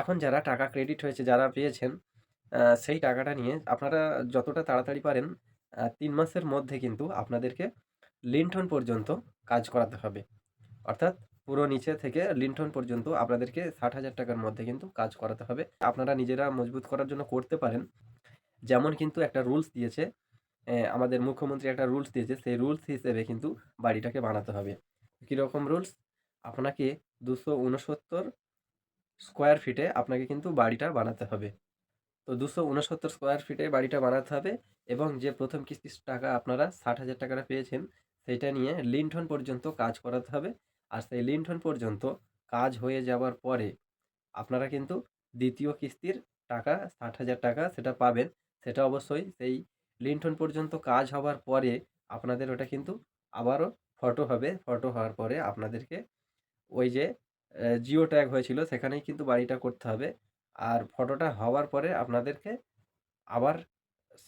এখন যারা টাকা ক্রেডিট হয়েছে যারা পেয়েছেন সেই টাকাটা নিয়ে আপনারা যতটা তাড়াতাড়ি পারেন তিন মাসের মধ্যে কিন্তু আপনাদেরকে লিন্টন পর্যন্ত কাজ করাতে হবে। অর্থাৎ পুরো নিচে থেকে লিন্টন পর্যন্ত আপনাদেরকে ৬০,০০০ টাকার মধ্যে কিন্তু কাজ করাতে হবে। আপনারা নিজেরা মজবুত করার জন্য করতে পারেন। যেমন কিন্তু একটা রুলস দিয়েছে, আমাদের মুখ্যমন্ত্রী একটা রুলস দিয়েছে, সেই রুলস হিসেবে কিন্তু বাড়িটাকে বানাতে হবে। কীরকম রুলস? আপনাকে ২৬৯ স্কোয়ার ফিটে আপনাকে কিন্তু বাড়িটা বানাতে হবে। তো ২৬৯ স্কোয়ার ফিটে বাড়িটা বানাতে হবে এবং যে প্রথম কিস্তির টাকা আপনারা ৬০,০০০ টাকাটা পেয়েছেন, সেইটা নিয়ে লিন্টন পর্যন্ত কাজ করাতে হবে। আর সেই লিন্টন পর্যন্ত কাজ হয়ে যাওয়ার পরে আপনারা কিন্তু দ্বিতীয় কিস্তির টাকা ৬০,০০০ টাকা সেটা পাবেন। সেটা অবশ্যই সেই লিন্টন পর্যন্ত কাজ হওয়ার পরে আপনাদের ওটা কিন্তু আবারও ফটো হবে। ফটো হওয়ার পরে আপনাদেরকে ওই যে জিও ট্যাগ হয়েছিল সেখানেই কিন্তু বাড়িটা করতে হবে। আর ফটোটা হওয়ার পরে আপনাদেরকে আবার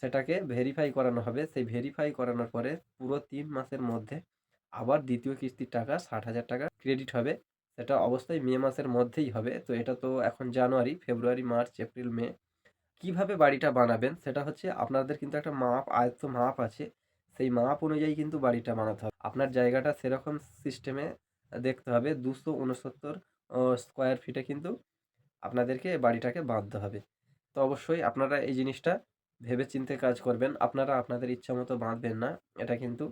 সেটাকে ভেরিফাই করানো হবে। সেই ভেরিফাই করানোর পরে পুরো তিন মাসের মধ্যে আবার দ্বিতীয় কিস্তির টাকা ৬০,০০০ টাকা ক্রেডিট হবে। সেটা অবশ্যই মে মাসের মধ্যেই হবে। তো এটা তো এখন জানুয়ারি, ফেব্রুয়ারি, মার্চ, এপ্রিল, মে। কীভাবে বাড়িটা বানাবেন সেটা হচ্ছে আপনাদের কিন্তু একটা মাপ আয়ত্ত মাপ আছে। সেই মাপ অনুযায়ী কিন্তু বাড়িটা বানাতে হবে। আপনার জায়গাটা সেরকম সিস্টেমে দেখতে হবে ২৬৯ ও স্কোয়ার ফিটে কিন্তু আপনাদেরকে বাড়িটাকে বাঁধতে হবে। তো অবশ্যই আপনারা এই জিনিসটা ভেবেচিন্তে কাজ করবেন। আপনারা আপনাদের ইচ্ছামতো বাঁধবেন না। এটা কিন্তু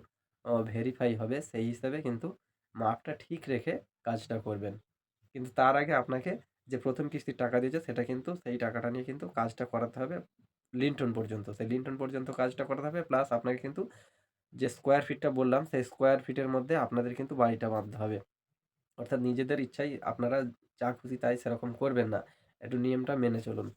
ভেরিফাই হবে। সেই হিসেবে কিন্তু মাপটা ঠিক রেখে কাজটা করবেন। কিন্তু তার আগে আপনাকে যে ১ম কিস্তির টাকা দিয়েছে, সেটা কিন্তু সেই টাকাটা নিয়ে কিন্তু কাজটা করাতে হবে লিন্টন পর্যন্ত। সেই লিন্টন পর্যন্ত কাজটা করাতে হবে প্লাস আপনাকে কিন্তু যে স্কোয়ার ফিটটা বললাম, সেই স্কোয়ার ফিটের মধ্যে আপনাদের কিন্তু বাড়িটা বাঁধতে হবে। অর্থাৎ নিজেদের ইচ্ছাই আপনারা যা খুশি তাই সেরকম করবেন না। একটু নিয়মটা মেনে চলুন।